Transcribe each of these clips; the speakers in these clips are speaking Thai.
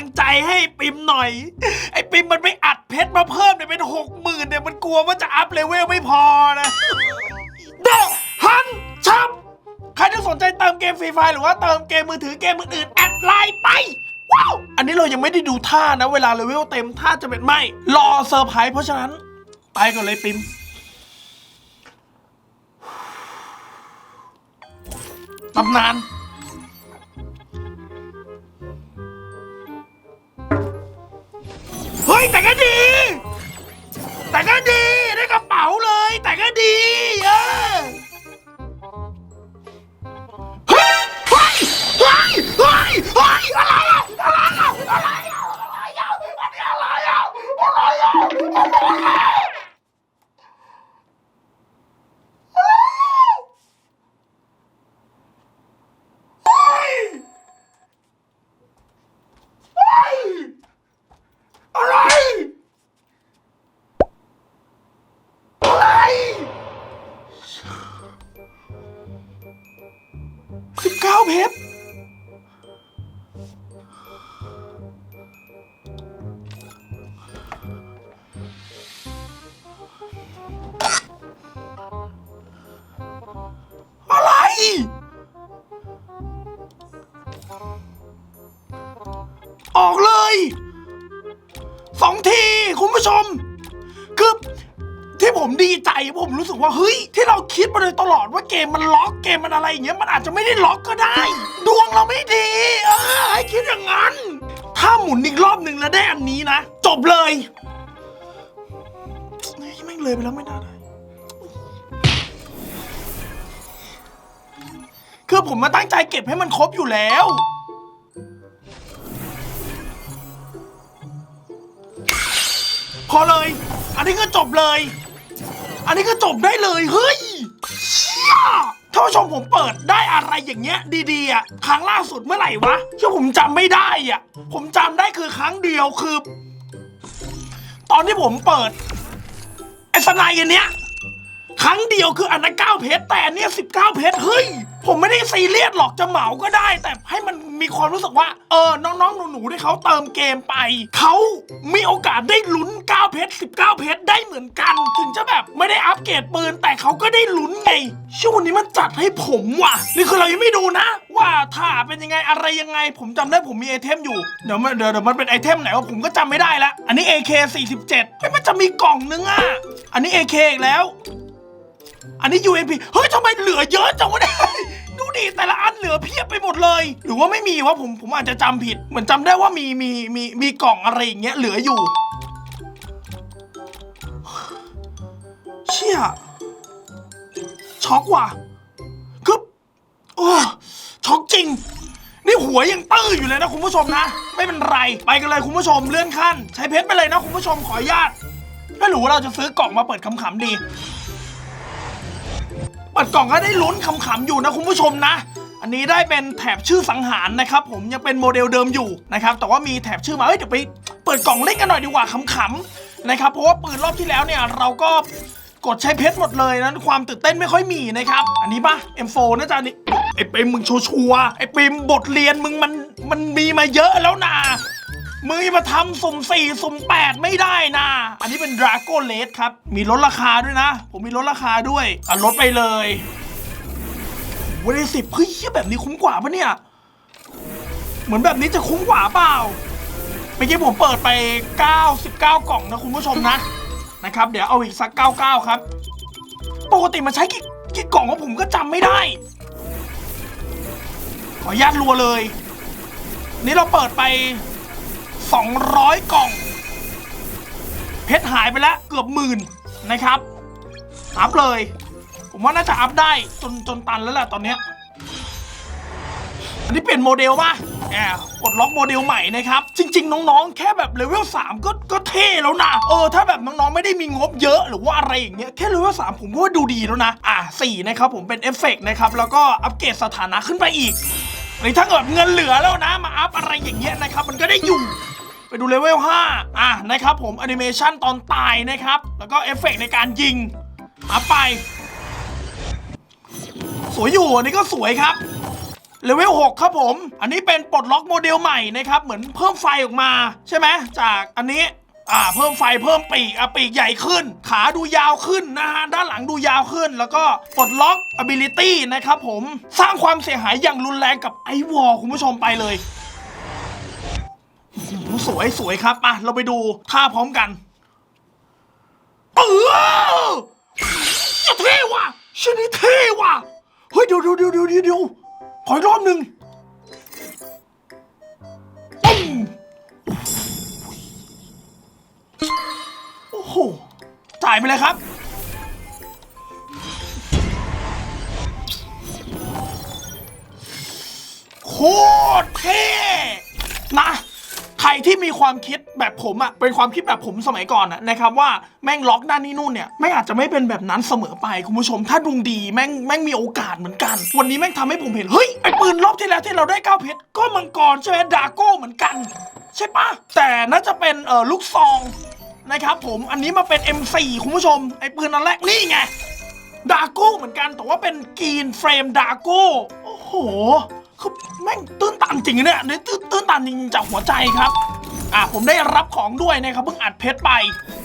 งใจให้ปิมหน่อย ไอ้ปิมมันไปอัดเพชรมาเพิ่มเนี่ยเป็นหกหมื่นเนี่ยมันกลัวว่าจะอัพเลเวลไม่พอนะเดฮันชับใครที่สนใจเติมเกมฟรีไฟหรือว่าเติมเกมมือถือเกมอื่นๆแอดไลน์ไปว้าวอันนี้เรายังไม่ได้ดูท่านะ เวลาเลเวลเต็มท่าจะเป็นไม่ รอเซอร์ไพรส์เพราะฉะนั้น ไปก่อนเลยปิมตำนาน เฮ้ยแต่ก็ดี แต่ก็ดีได้กระเป๋าเลย แต่ก็ดีเออ อะไรออกเลยสองที คุณผู้ชม คือที่ผมดีใจผมรู้สึกว่า เฮ้ย ที่เราคิดมาโดยตลอดว่าเกมมันล็อกเกมมันอะไรอย่างเงี้ยมันอาจจะไม่ได้ล็อกก็ได้ ดวงเราไม่ดี เออให้คิดอย่างนั้น ถ้าหมุนอีกรอบหนึ่งแล้วได้อันนี้นะ จบเลยเฮ้ยแม่เลยไปแล้วไม่น่าได้ คือผมมาตั้งใจเก็บให้มันครบอยู่แล้ว พอเลย อันนี้ก็จบเลย อันนี้ก็จบได้เลยเฮ้ยเชี่ยท่านผู้ชมผมเปิดได้อะไรอย่างเงี้ย ดีๆอะครั้งล่าสุดเมื่อไหร่วะที่ผมจำไม่ได้อะ ผมจำได้คือครั้งเดียวคือ ตอนที่ผมเปิดไอ้สไนด์อันเนี้ย ครั้งเดียวคืออันนั้นเก้าเพชรแต่อันเนี้ยสิบเก้าเพชรเฮ้ย ผมไม่ได้ซีเรียสหรอกจะเหมาก็ได้ แต่ให้มันมีความรู้สึกว่า เออ น้องๆ หนูๆที่เขาเติมเกมไป เขามีโอกาสได้ลุ้น9เพชร19 เพชรได้เหมือนกัน ถึงจะแบบไม่ได้อัปเกรดปืน แต่เขาก็ได้ลุ้นไงช่วงนี้มันจัดให้ผมว่ะ นี่คือเรายังไม่ดูนะ ว่าถ้าเป็นยังไงอะไรยังไง ผมจำได้ผมมีไอเทมอยู่ เดี๋ยวมันเดี๋ยวเดี๋ยวมันเป็นไอเทมไหนวะผมก็จำไม่ได้ละ อันนี้ AK 47เฮ้ยมันจะมีกล่องนึงอะ อันนี้ AK อีกแล้ว อันนี้ UMP เฮ้ยทำไมเหลือเยอะจังวะเนี่ยดูดิแต่ละอันเหลือเพียบไปหมดเลย หรือว่าไม่มีวะผมผมอาจจะจำผิด เหมือนจำได้ว่ามีมีมีมีกล่องอะไรอย่างเงี้ยเหลืออยู่ เชี่ยช็อกว่ะคือโอ้ช็อกจริง นี่หัวยังตื้ออยู่เลยนะคุณผู้ชมนะ ไม่เป็นไร ไปกันเลยคุณผู้ชมเลื่อนขั้น ใช้เพชรไปเลยนะคุณผู้ชมขออนุญาตไม่รู้ว่าเราจะซื้อกล่องมาเปิดขำๆดี ปิดกล่องก็ได้ลุ้นขำๆอยู่นะคุณผู้ชมนะ อันนี้ได้เป็นแถบชื่อสังหารนะครับผมยังเป็นโมเดลเดิมอยู่นะครับแต่ว่ามีแถบชื่อมาเอ้ยเดี๋ยวไปเปิดกล่องเล่นกันหน่อยดีกว่าขำๆนะครับเพราะว่าปืนรอบที่แล้วเนี่ยเราก็กดใช้เพชรหมดเลยนั้นความตื่นเต้นไม่ค่อยมีนะครับ อันนี้ปะ M4 น่าจะนี่ไอ้ปิมมึงชัวร์ไอ้ปิมบทเรียนมึงมันมันมีมาเยอะแล้วนะ มึงอย่ามาทำสุ่มสี่สุ่มแปดไม่ได้นะ อันนี้เป็นดราโก้เลสครับ มีลดราคาด้วยนะ ผมมีลดราคาด้วย อะลดไปเลยวันนี้สิบเฮ้ยแบบนี้คุ้มกว่าปะเนี่ย เหมือนแบบนี้จะคุ้มกว่าเปล่าเมื่อกี้ผมเปิดไป 99 กล่องนะคุณผู้ชมนะ นะครับ เดี๋ยวเอาอีกสัก 99 ครับ ปกติมันใช้กี่กี่กล่องว่าผมก็จำไม่ได้ ขออนุญาตรัวเลย นี่เราเปิดไป 200 กล่อง เพชรหายไปแล้วเกือบหมื่นนะครับ อัพเลย ผมว่าน่าจะอัพได้จนจนตันแล้วแหละตอนเนี้ยอันนี้เปลี่ยนโมเดลป่ะแอบกดล็อกโมเดลใหม่นะครับ จริง ๆ น้องๆ แค่แบบเลเวล3ก็ก็เท่แล้วนะ เออ ถ้าแบบน้องๆ ไม่ได้มีงบเยอะหรือว่าอะไรอย่างเงี้ย แค่เลเวล3ผมก็ว่าดูดีแล้วนะ อะ4นะครับ ผมเป็นเอฟเฟกต์นะครับ แล้วก็อัปเกรดสถานะขึ้นไปอีกหรือถ้าเกิดเงินเหลือแล้วนะ มาอัพอะไรอย่างเงี้ยนะครับ มันก็ได้อยู่ ไปดูเลเวล5อะนะครับผมแอนิเมชันตอนตายนะครับ แล้วก็เอฟเฟกต์ในการยิงอัพไป สวยอยู่อันนี้ก็สวยครับเลเวล6ครับผม อันนี้เป็นปลดล็อกโมเดลใหม่นะครับ เหมือนเพิ่มไฟออกมาใช่ไหมจากอันนี้อ่าเพิ่มไฟเพิ่มปีกอะปีกใหญ่ขึ้น ขาดูยาวขึ้นนะฮะด้านหลังดูยาวขึ้น แล้วก็ปลดล็อก ability นะครับผมสร้างความเสียหายอย่างรุนแรงกับไอวอลคุณผู้ชมไปเลย สวยสวยครับอะเราไปดูท่าพร้อมกันเออจะเท่ว่ะชนิดเท่ว่ะเฮ้ยเดี๋ยวเดี๋ยวเดี๋ยวเดี๋ยวเดี๋ยวขออีกรอบหนึ่งปุ้มโอ้โหจ่ายไปเลยครับโคตรเท่นะ ใครที่มีความคิดแบบผมอะเป็นความคิดแบบผมสมัยก่อนอะนะครับว่าแม่งล็อกด้านนี้นู่นเนี่ยแม่งอาจจะไม่เป็นแบบนั้นเสมอไปคุณผู้ชม ถ้าดวงดีแม่งแม่งมีโอกาสเหมือนกัน วันนี้แม่งทำให้ผมเห็นเฮ้ยไอปืนรอบที่แล้วที่เราได้เก้าเพชรก็มังกรใช่ไหมดาโก้เหมือนกัน ใช่ปะแต่น่าจะเป็นเออลูกซองนะครับผมอันนี้มาเป็น M4 คุณผู้ชมไอปืนอันแรกนี่ไงดาโก้เหมือนกันแต่ว่าเป็นกรีนเฟรมดาโก้โอ้โห คือแม่งตื้นตันจริงเนี่ยนี่ตื้นตื้นตันจริงจากหัวใจครับอะผมได้รับของด้วยนะครับเพิ่งอัดเพชรไป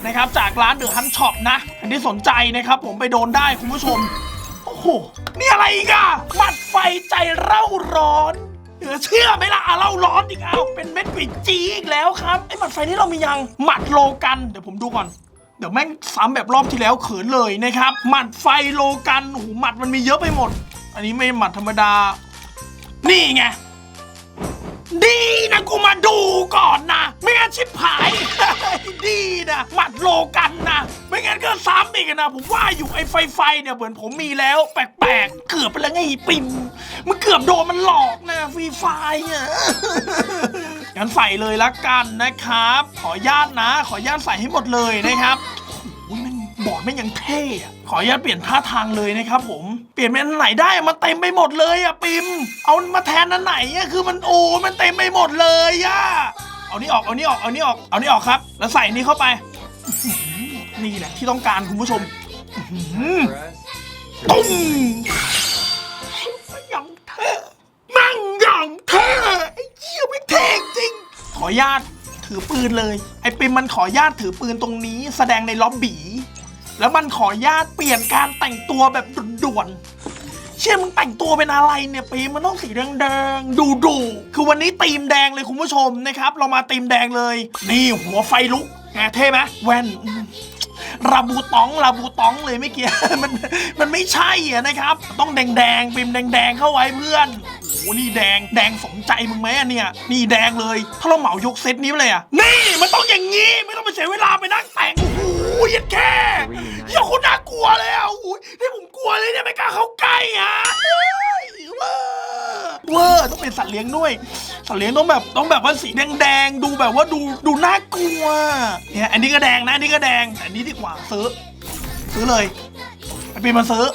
นะครับจากร้านเดอะฮันช็อปนะใครที่สนใจนะครับผมไปโดนได้คุณผู้ชมโอ้โหนี่อะไรอีกอะหมัดไฟใจเร่าร้อนเหลือเชื่อไหมล่ะอะเล่าร้อนอีกเอาเป็นเม็ดกรีจีอีกแล้วครับไอ้หมัดไฟนี่เรามียังหมัดโลกันเดี๋ยวผมดูก่อนเดี๋ยวแม่งซ้ำแบบรอบที่แล้วเขินเลยนะครับ หมัดไฟโลกันโอ้โหหมัดมันมีเยอะไปหมด อันนี้ไม่หมัดธรรมดา นี่ไง ดีนะกูมาดูก่อนนะ ไม่งั้นชิบหาย ดีนะหมัดโลกันนะ ไม่งั้นก็ซ้ำอีกนะผมว่าอยู่ไอ้ไฟไฟเนี่ยเหมือนผมมีแล้ว แปลกๆ เกือบไปแล้วไงไอ้ปิมมันเกือบโดนมันหลอกนะฟรีไฟอะ งั้นใส่เลยละกันนะครับ ขออนุญาตนะ ขออนุญาตใส่ให้หมดเลยนะครับ บอร์ดแม่งยังเท่อะขออนุญาตเปลี่ยนท่าทางเลยนะครับผมเปลี่ยนเป็นอันไหนได้อะมันเต็มไปหมดเลยอะปิม เอามาแทนอันไหนอะคือมันโอ้มันเต็มไปหมดเลยอะเอานี่ออกเอานี่ออกเอานี่ออกเอานี่ออกครับ แล้วใส่นี่เข้าไปนี่แหละที่ต้องการคุณผู้ชมอื้อหือตุ้มยังเท่มั่งยังเท่ไอ้เหี้ยไม่เท่จริง ขออนุญาตถือปืนเลย ไอ้ปิมมันขออนุญาตถือปืนตรงนี้ แสดงในล็อบบี้ แล้วมันขอญาตเปลี่ยนการแต่งตัวแบบด่วนๆ เชื่อมึงแต่งตัวเป็นอะไรเนี่ยปิมมันต้องสีแดงๆดูดูคือวันนี้ตีมแดงเลยคุณผู้ชมนะครับ เรามาตีมแดงเลย นี่หัวไฟลุกไงเท่ไหมแว่นราบูตองราบูตองเลยไม่เกี่ยมันมันไม่ใช่อะนะครับ ต้องแดงๆปิมแดงๆเข้าไว้เพื่อน นี่แดง แดงสมใจมึงไหมอะเนี่ย นี่แดงเลย ถ้าเราเหมายกเซตนี้ไปเลยอะนี่มันต้องอย่างงี้ ไม่ต้องไปเสียเวลาไปนั่งแต่ง โอ้โหยัดแค่อย่าคนน่ากลัวเลยอะโอ้โหนี่ผมกลัวเลยเนี่ยไม่กล้าเข้าใกล้อะเฮ้ยเวอร์เวอร์ต้องเป็นสัตว์เลี้ยงด้วย สัตว์เลี้ยงต้องแบบต้องแบบว่าสีแดงๆดูแบบว่าดูดูน่ากลัว เนี่ยอันนี้ก็แดงนะอันนี้ก็แดงแต่อันนี้ดีกว่าซื้อซื้อเลยไอปีมาซื้อ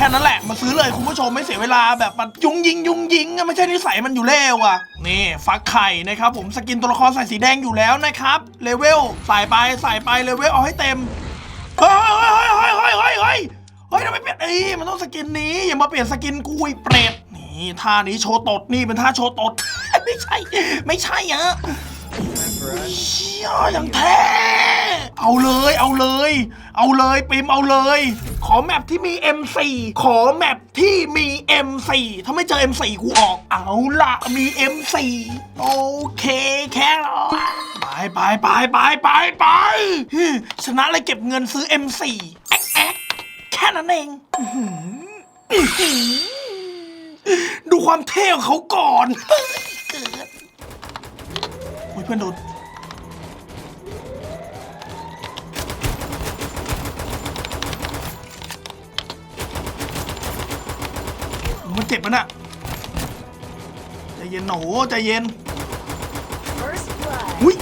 ค่นั้นแหละมาซื้อเลยคุณผู้ชมไม่เสียเวลาแบบมันยุงยิงยุงยิงอะไม่ใช่นิสัยมันอยู่แล้วอะนี่ฟักไข่นะครับผมสกินตัวละครใส่สีแดงอยู่แล้วนะครับเลเวลใส่ไปใส่ไปเลเวลเอาให้เต็มเฮ้ยเฮ้ยเฮ้ยเฮ้ยเฮ้ยเฮ้ยเฮ้ยทำไมเปลี่ยนเอ้ยมันต้องสกินนี้อย่ามาเปลี่ยนสกินกูไอ้เปรตนี่ท่านี้โชว์ตดนี่เป็นท่าโชว์ตด ไม่ใช่ ไม่ใช่อะ เชี่ยอย่างแท้ เอาเลย เอาเลย เอาเลยปิมเอาเลย ขอแมปที่มี M4 ขอแมปที่มี M4 ถ้าไม่เจอ M4 กูออก เอาละมี M4 โอเคแค่นั้นไปไปไปไปไปไปชนะเลยเก็บเงินซื้อ M4 แอ๊กแอ๊กแค่นั้นเองดูความเท่ของเขาก่อนเกิด พื่อนโดนมันเจ็บมันอะใจเย็นหนูใจเย็น First blood. อุ้ย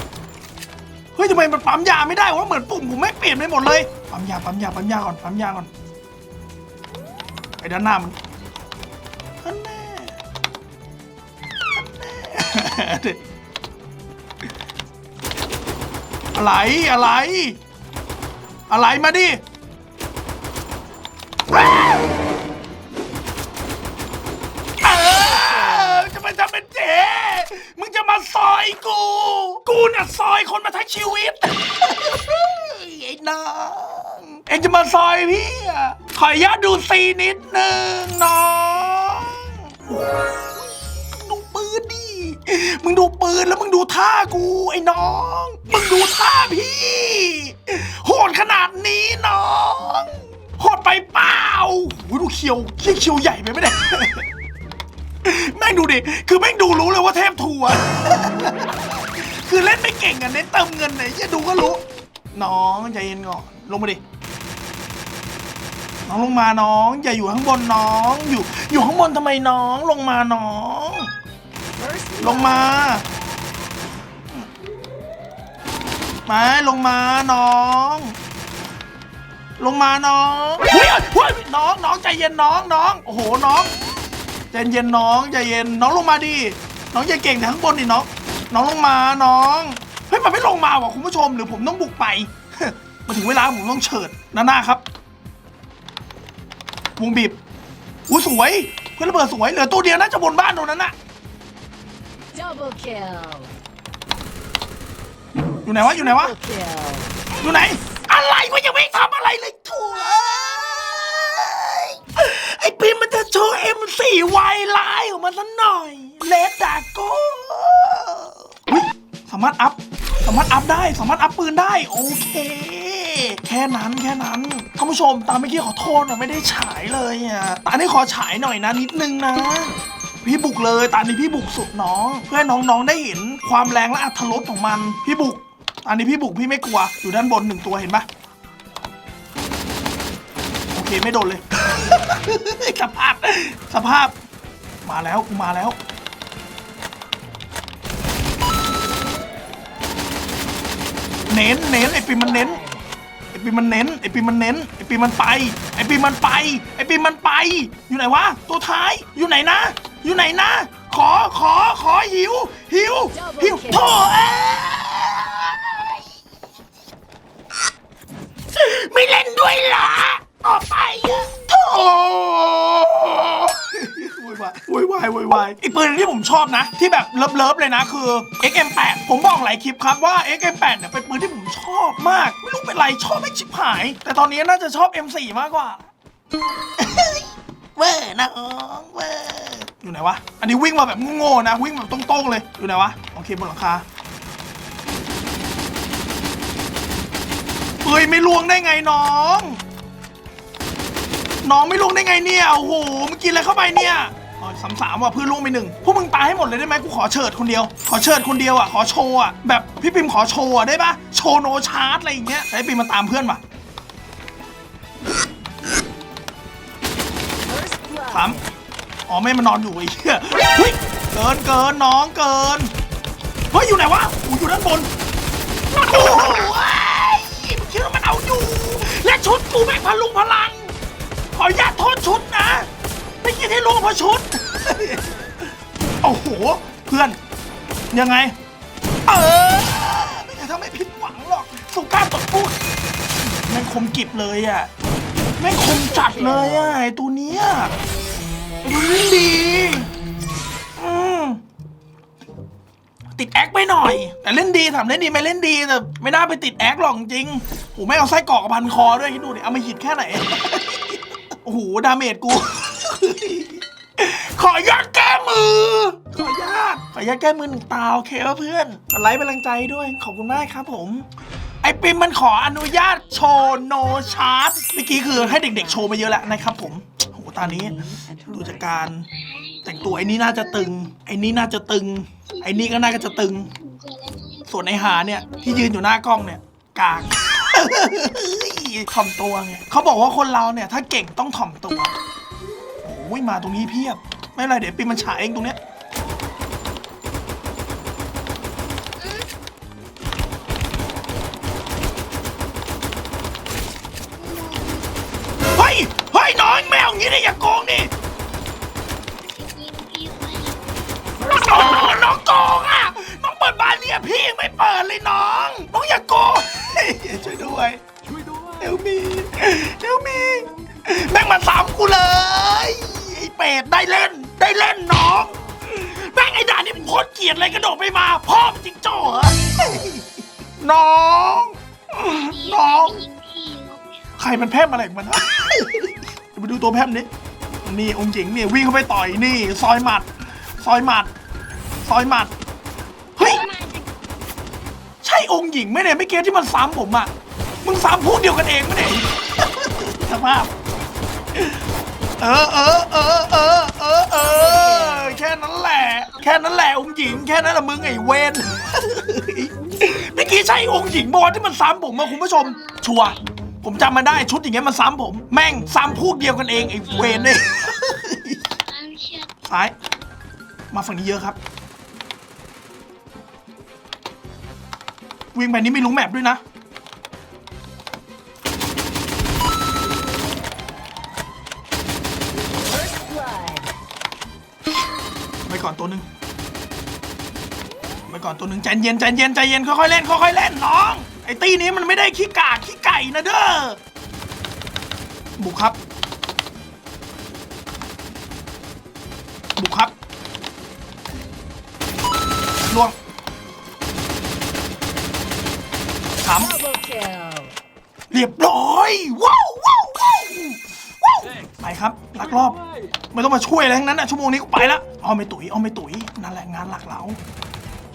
เฮ้ยทำไมมันปั๊มยาไม่ได้วะเหมือนปุ่มผมไม่เปลี่ยนไปหมดเลยปั๊มยาปั๊มยาปั๊มยาก่อนปั๊มยาก่อนไอ้ด้านหน้ามันอันแน่อันแน่ อะไรอะไร อะไรมาดิจะมาทำเป็นเจมึงจะมาซอยกู กูน่ะซอยคนมาทั้งชีวิตไอ้น้องเอ็งจะมาซอยพี่อะขออนุญาตดูซีนิดนึงน้องดูปืนดิ มึงดูปืนแล้วมึงดูท่ากูไอ้น้อง มึงดูท่าพี่ โหดขนาดนี้น้อง โหดไปเปล่าโอ้ยดูเคียวเคียวเคียวใหญ่ไปไหมเนี่ยแม่งดูดิ คือแม่งดูรู้เลยว่าเทพทัวร์ คือเล่นไม่เก่งอะเน้นเติมเงินไหนจะดูก็รู้ น้องใจเย็นก่อน ลงมาดิ น้องลงมาน้อง อย่าอยู่ข้างบนน้อง อยู่ อยู่ข้างบนทำไมน้อง ลงมาน้อง First ลงมา มาลงมาน้อง ลงมาน้องเฮ้ยเฮ้ยน้องน้องใจเย็นน้องน้องโอ้โหน้องใจเย็นน้องใจเย็นน้องลงมาดิน้องอย่าเก่งแต่ข้างบนดิน้องน้องลงมาน้องเฮ้ยมันไม่ลงมาว่ะคุณผู้ชมหรือผมต้องบุกไปมาถึงเวลาผมต้องเฉิดหน้าหน้าครับวงบีบอู้สวยเพื่อนระเบิดสวยเหลือตัวเดียวน่าจะบนบ้านตรงนั้นน่ะ double kill. อยู่ไหนวะอยู่ไหนวะอยู่ไหน อะไรวะยังไม่ทำอะไรเลยถั่วไอ้ปีมันจะโชว์ M4 ไวไลน์ออกมาสักหน่อยเลดดาโก้สามารถอัพสามารถอัพได้สามารถอัพปืนได้โอเค แค่นั้นแค่นั้นท่านผู้ชมตามเมื่อกี้ขอโทษนะไม่ได้ฉายเลยอะตานี้ขอฉายหน่อยนะนิดนึงนะพี่บุกเลย ตอนนี้พี่บุกสุดน้อง เพื่อให้น้องๆได้เห็นความแรงและอัตรสของมัน พี่บุก อันนี้พี่บุกพี่ไม่กลัว อยู่ด้านบนหนึ่งตัวเห็นปะโอเคไม่โดนเลย สภาพ สภาพ มาแล้วกูมาแล้ว เน้นเน้นไอปีมันเน้นไอปีมันเน้นไอปีมันเน้นไอปีมันไปไอปีมันไปไอปีมันไป อยู่ไหนวะตัวท้ายอยู่ไหนนะ อยู่ไหนนะ ขอขอขอหิวหิวหิวโถ่เอ้ย ไม่เล่นด้วยเหรอออกไปอะโถ่โวยวายโวยวายโวยวายอีกปืนหนึ่งที่ผมชอบนะ ที่แบบเลิฟๆเลยนะคือ XM8 ผมบอกหลายคลิปครับว่า XM8 เนี่ยเป็นปืนที่ผมชอบมาก ไม่รู้เป็นไรชอบไม่ชิบหาย แต่ตอนนี้น่าจะชอบ M4 มากกว่า เว้ยนะอ๋องเว้ยอยู่ไหนวะ อันนี้วิ่งมาแบบโง่ๆนะ วิ่งแบบตรงๆเลย อยู่ไหนวะ โอเคบนหลังคา เฮ้ยไม่ล่วงได้ไงน้อง น้องไม่ล่วงได้ไงเนี่ยโอ้โหมึงกินอะไรเข้าไปเนี่ยอ๋อสามสามว่ะเพื่อนลวงไปหนึ่งพวกมึงตายให้หมดเลยได้ไหมกูขอเชิดคนเดียว ขอเชิดคนเดียวอะขอโชว์อะแบบพี่ปิมขอโชว์อะได้ปะโชว์โนชาร์จอะไรอย่างเงี้ยไอ้ปิมมาตามเพื่อนว่ะสามอ๋อไม่มานอนอยู่ไอ้เหี้ยเฮ้ยเกินเกินน้องเกินเฮ้ยอยู่ไหนวะอูอยู่ด้านบนโอ้โห ชุดกูแม่งพลุงพลัง ขออนุญาตโทษชุดนะไม่คิดให้รู้เพราะชุด โอ้โห เพื่อน ยังไง เออไม่เคยทำให้ผิดหวังหรอก สุก้าตดปุ๊กแม่งคมกิบเลยอะแม่งคมจัดเลยอะไอตัวเนี้ยไอ้ตัวนี้ดี ติดแอคไปหน่อย แต่เล่นดีถามเล่นดีไหมเล่นดีแต่ไม่น่าไปติดแอคหรอกจริงโหไม่เอาไส้กรอกกับพันคอด้วยคิดดูดิเอามาหิดแค่ไหน โอ้โหดาเมจกู ขออนุญาตแก้มือ ขออนุญาตขออนุญาตแก้มือหนึ่งตาโอเคป่ะเพื่อนไลค์เป็นกำลังใจด้วยขอบคุณมากครับผมไอปิมมันขออนุญาตโชว์โนชาร์ตเมื่อกี้คือให้เด็กๆโชว์มาเยอะแล้วนะครับผมโหตอนนี้ดูจากการแต่งตัวไอ้นี่น่าจะตึง ไอ้นี่น่าจะตึง อ้นี่ก็น่าจะตึง ส่วนไอ้หาเนี่ย ที่ยืนอยู่หน้ากล้องเนี่ยกากถ่อมตัวไงเขาบอกว่าคนเราเนี่ย ถ้าเก่งต้องถ่อมตัวโอ้ยมาตรงนี้เพียบ ไม่เป็นไรเดี๋ยวปิมมันฉายเองตรงเนี้ยเฮ้ยเฮ้ยน้องแมวอย่างนี้เนี่ยอย่าโกงดิ น้องโกงอะ น้องเปิดบานเรียพี่ยังไม่เปิดเลยน้อง น้องอย่าโกงเฮ้ยช่วยด้วยช่วยด้วยเอลมีเอลมีแม่งมาสามกูเลยไอ้เป็ดได้เล่นได้เล่นน้องแม่งไอ้ด่านนี่โคตรเกลียดเลยกระโดดไปมาพ่อมันจิงโจ้เหรอน้อง น้อง ใครมันแพร่มอะไรของมันวะเดี๋ยวไปดูตัวแพร่มนี้นี่องค์หญิงนี่วิ่งเข้าไปต่อยนี่ ซอยหมัด ซอยหมัด ซอยหมัด เฮ้ย ใช่องค์หญิงไหมเนี่ยไม่เกี้ที่มันซ้ำผมอะมึงซ้ำพูดเดียวกันเองไหมเนี่ย สภาพ เออเออเออเออเออเออแค่นั้นแหละ แค่นั้นแหละองค์หญิง แค่นั้นแหละมึงไอ้เวนเมื่อกี้ใช่องค์หญิงบอลที่มันซ้ำผมมาคุณผู้ชม ชัวร์ผมจำมาได้ชุดอย่างเงี้ยมันซ้ำผม แม่งซ้ำพูดเดียวกันเองไอ้เวนเนี่ยซ้าย มาฝั่งนี้เยอะครับ วิ่งไปนี้ไม่รู้แมปด้วยนะ ไปก่อนตัวหนึ่งไปก่อนตัวหนึ่งใจเย็นใจเย็นใจเย็นค่อยๆเล่นค่อยๆเล่นน้อง ไอ้ตีนี้มันไม่ได้ขี้กากขี้ไก่นะเด้อ บุกครับ บุกครับ รียบร้อยว้าวว้าวว้าวว้าวไปครับลักรอบ ไม่ต้องมาช่วยอะไรทั้งนั้นนะชั่วโมงนี้กูไปละเอาไม่ตุ๋ยเอาไม่ตุ๋ยนั่นแหละงานหลักเรา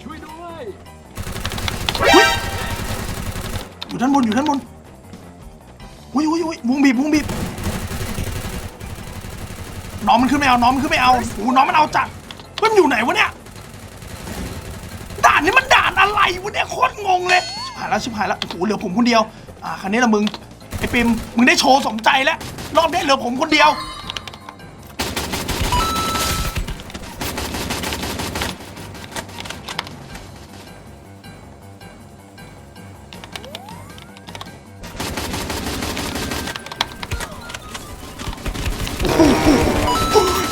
ช่วยด้วยอุ๊ยอยู่ด้านบนอยู่ด้านบนอุ้ยอุ้ยอุ้ยวงบีบวงบีบน้องมันขึ้นไม่เอาน้องมันขึ้นไม่เอาโอ้โหน้องมันเอาจัดเฮ้ยมันอยู่ไหนวะเนี่ยด่านนี้มันด่านอะไรวะเนี่ยโคตรงงเลยชิบหายแล้วชิบหายแล้วโอ้โหเหลือผมคนเดียว อ่าคันนี้ละมึงไอ้ปิมมึงได้โชว์สมใจแล้วรอบนี้เหลือผมคนเดียว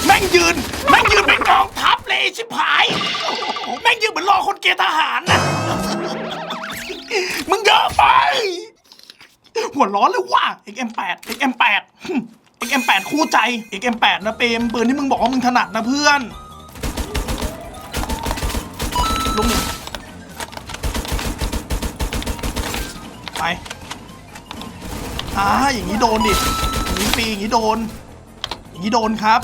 แม่งยืน แม่งยืนเป็นกองทัพเลยไอ้ชิบหายโอ้โหแม่งยืนเหมือนรอคนเกณฑ์ทหารนะ มึงเยอะไป หัวร้อนเลยว่ะ XM8 XM8 XM8 คู่ใจ XM8 นะเปมปืนที่มึงบอกว่ามึงถนัดนะเพื่อนลงหนึ่งไปอ่าอย่างนี้โดนดิอย่างนี้ปีอย่างนี้โดน อย่างนี้โดนครับ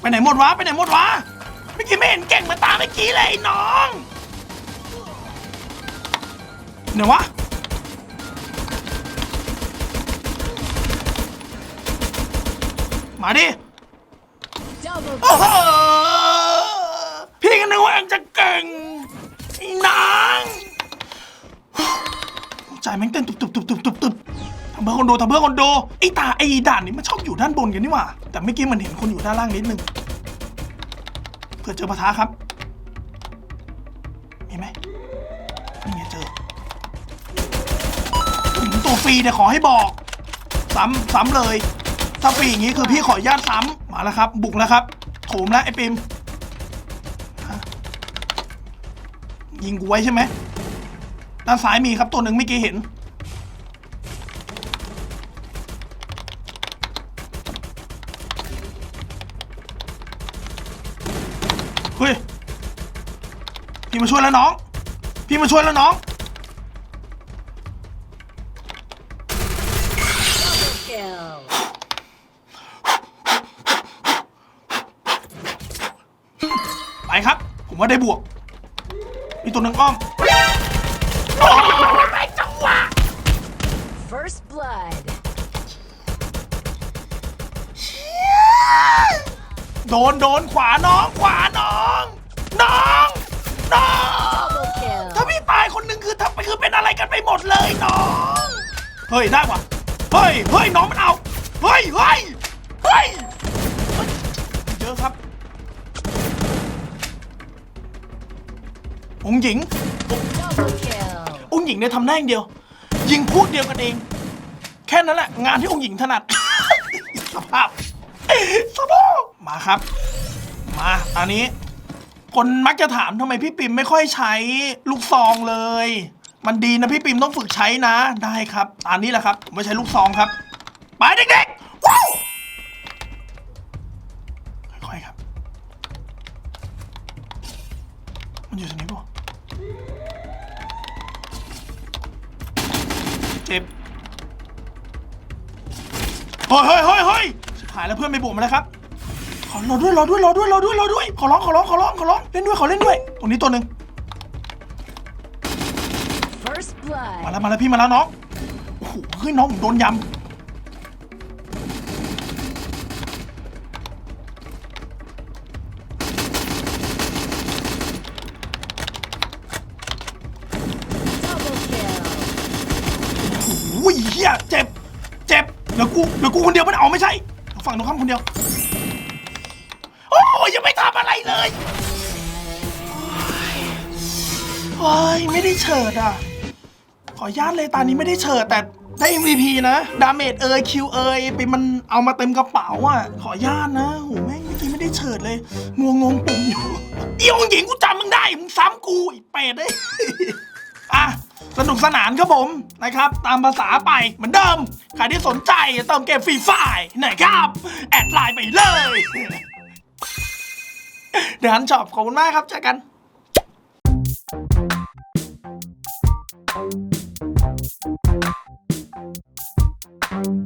ไปไหนหมดวะ ไปไหนหมดวะเมื่อกี้ไม่เห็นเก่งมาตาเมื่อกี้เลยน้อง ไหนวะมาดิ Double โอ้ kill. โหพี่ก็นึกว่าเองจะเก่งไอ้นางใจแม่งเต้นตุบตุบตุบตุบตุบตุบทำเพื่อคนดูทำเพื่อคนดูไอ้ตาไอ้ด่านนี้มันชอบอยู่ด้านบนกันนี่หว่าแต่เมื่อกี้มันเห็นคนอยู่ด้านล่างนิดนึงเพื่อเจอปะทะครับ ฟรีเนี่ยขอให้บอก ซ้ำซ้ำเลย ถ้าฟรีอย่างนี้คือพี่ขออนุญาตซ้ำมาแล้วครับ บุกแล้วครับโถมแล้วไอ้ปิมยิงกูไว้ใช่ไหมด้านซ้ายมีครับตัวหนึ่งเมื่อกี้เห็น เฮ้ย พี่มาช่วยแล้วน้อง พี่มาช่วยแล้วน้อง ว่าได้บวกมีตัวหนึ่งอ้อมโอ้ยไปจังหวะ First blood. โดนโดนขวาน้องขวาน้องน้องน้อง Double kill. ถ้าพี่ตายคนหนึ่งคือถ้าคือเป็นอะไรกันไปหมดเลยน้อง เฮ้ยได้ว่ะเฮ้ยเฮ้ยน้องมันเอา เฮ้ยเฮ้ยเฮ้ยเฮ้ยเยอะครับ องค์หญิง องค์หญิงเนี่ยทำได้อย่างเดียว ยิงพูดเดียวกันเอง แค่นั้นแหละ งานที่องค์หญิงถนัด สภาพสภาพมาครับ มาอันนี้ คนมักจะถามทำไมพี่ปิมไม่ค่อยใช้ลูกซองเลย มันดีนะพี่ปิมต้องฝึกใช้นะ ได้ครับอันนี้แหละครับผมไม่ใช้ลูกซองครับ ไปเด็กๆ จ็บเฮ้ยเฮ้ยเฮ้ยเฮ้ยชิบหายแล้วเพื่อนไม่บวกมาแล้วครับขอรอด้วยรอด้วยรอด้วยรอด้วยรอด้วยขอร้องขอร้องขอร้องขอร้องเล่นด้วยขอเล่นด้วยตรงนี้ตัวหนึ่ง First มา blood. แล้วมาแล้วพี่มาแล้วน้องโอ้โหเฮ้ยน้องผมโดนยำ โอ้ยไม่ได้เฉิดอะ ขออนุญาตเลยตานี้ไม่ได้เฉิดแต่ได้ MVP นะ ดาเมจเอยคิวเอยไปมันเอามาเต็มกระเป๋าอะ ขออนุญาตนะโหแม่งเมื่อกี้ไม่ได้เฉิดเลยงัวงงปุ่มอยู่เอีองหญิงกูจำมึงได้มึงซ้ำกูอีเป็ดเลยอะสนุกสนานครับผมนะครับ ตามภาษาไปเหมือนเดิม ใครที่สนใจเติมเกมฟรีไฟล์นะครับ แอดไลน์ไปเลย เดี๋ยวฮันชอบขอบคุณมากครับเจอกัน Thank you.